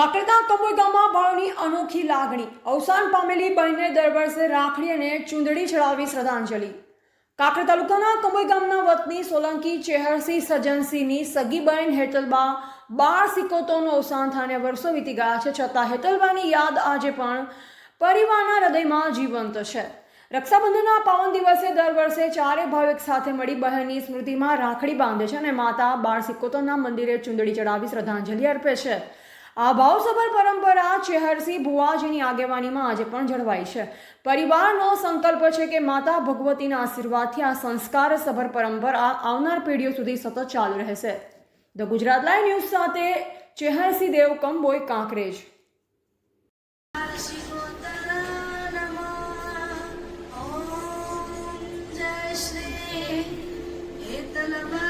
કાકરેતા કંબોઈ ગામમાં ભાવની અનોખી લાગણી. અવસાન પામેલી બહેનને દર વર્ષે રાખડી અને ચૂંદડી ચડાવી શ્રદ્ધાંજલિ. કાકરે તાલુકાના કંબોઈ ગામના વતની સોલંકી ચેહરસિંહ સજનસિંહની સગી બહેન હેતલબા બાર સિકોતોનું અવસાન થાને વર્ષો વીતી ગયા છે. છતાં હેતલબાની યાદ આજે પણ પરિવારના હૃદયમાં જીવંત છે. રક્ષાબંધનના પાવન દિવસે દર વર્ષે ચારે ભાવ એક સાથે મળી બહેનની સ્મૃતિમાં રાખડી બાંધે છે અને માતા બાળ સિકોતોના મંદિરે ચૂંદડી ચડાવી શ્રદ્ધાંજલિ અર્પે છે. આ ભાવસભર પરંપરા ચેહરસિંહ ભુવાજીની આગેવાનીમાં આજે પણ જળવાઈ છે. પરિવારનો સંકલ્પ છે કે માતા ભગવતીના આશીર્વાદથી આ સંસ્કાર સભર પરંપરા આવનાર પેઢીઓ સુધી સતત ચાલુ રહેશે. ધ ગુજરાત લાઈવ ન્યૂઝ સાથે ચેહરસિંહ દેવ કંબોય કાંકરેજ. Okay.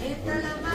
Ito naman.